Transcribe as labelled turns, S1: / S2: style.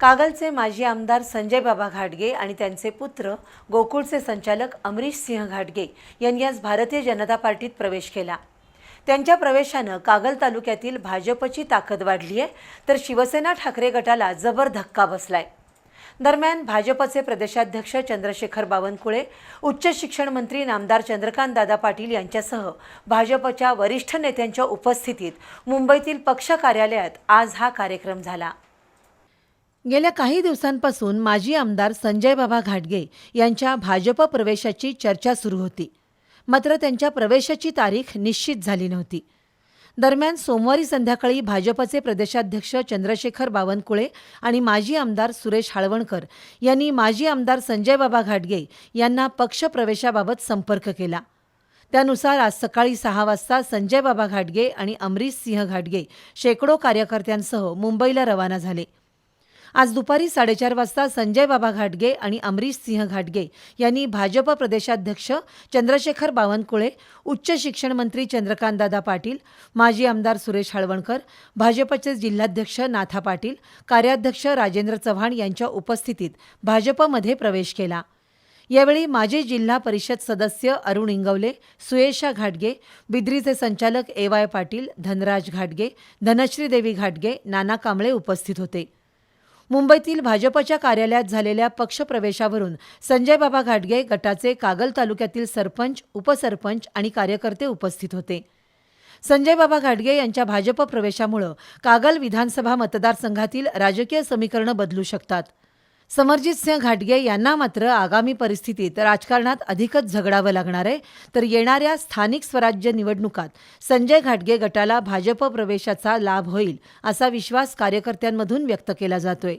S1: कागलचे माजी आमदार संजय बाबा घाटगे आणि त्यांचे पुत्र गोकुळचे संचालक अमरीश सिंह घाटगे यांनी आज भारतीय जनता पार्टीत प्रवेश केला. त्यांच्या प्रवेशानं कागल तालुक्यातील भाजपची ताकद वाढली आहे तर शिवसेना ठाकरे गटाला जबर धक्का बसलाय. दरम्यान भाजपचे प्रदेशाध्यक्ष चंद्रशेखर बावनकुळे उच्च शिक्षण मंत्री नामदार चंद्रकांत दादा पाटील यांच्यासह भाजपच्या वरिष्ठ नेत्यांच्या उपस्थितीत मुंबईतील पक्ष कार्यालयात आज हा कार्यक्रम झाला. गेल्या काही दिवसांपासून माजी आमदार संजय बाबा घाटगे यांच्या भाजप प्रवेशाची चर्चा सुरू होती. मात्र त्यांच्या प्रवेशाची तारीख निश्चित झाली नव्हती. दरम्यान सोमवारी संध्याकाळी भाजपचे प्रदेशाध्यक्ष चंद्रशेखर बावनकुळे आणि माजी आमदार सुरेश हाळवणकर यांनी माजी आमदार संजय बाबा घाटगे यांना पक्ष प्रवेशाबाबत संपर्क केला. त्यानुसार आज सकाळी सहा वाजता संजय बाबा घाटगे आणि अमरीश सिंह घाटगे शेकडो कार्यकर्त्यांसह मुंबईला रवाना झाले. आज दुपारी साडेचार वाजता संजय बाबा घाटगे आणि अमरीश सिंह घाटगे यांनी भाजप प्रदेशाध्यक्ष चंद्रशेखर बावनकुळे उच्च शिक्षण मंत्री चंद्रकांतदादा पाटील माजी आमदार सुरेश हळवणकर भाजपचे जिल्हाध्यक्ष नाथा पाटील कार्याध्यक्ष राजेंद्र चव्हाण यांच्या उपस्थितीत भाजपमध्ये प्रवेश केला. यावेळी माजी जिल्हा परिषद सदस्य अरुण इंगवले सुयेशा घाटगे बिद्रीचे संचालक ए वाय पाटील धनराज घाटगे धनश्रीदेवी घाटगे नाना कांबळे उपस्थित होते. मुंबईतील भाजपच्या कार्यालयात झालेल्या पक्षप्रवेशावरून संजय बाबा घाटगे गटाचे कागल तालुक्यातील सरपंच उपसरपंच आणि कार्यकर्ते उपस्थित होते. संजय बाबा घाटगे यांच्या भाजप प्रवेशामुळं कागल विधानसभा मतदारसंघातील राजकीय समीकरणं बदलू शकतात. समरजित सिंह घाटगे यांना मात्र आगामी परिस्थितीत राजकारणात अधिकच झगडावं लागणार आहे. तर येणाऱ्या स्थानिक स्वराज्य निवडणुकात संजय घाटगे गटाला भाजप प्रवेशाचा लाभ होईल असा विश्वास कार्यकर्त्यांमधून व्यक्त केला जातोय.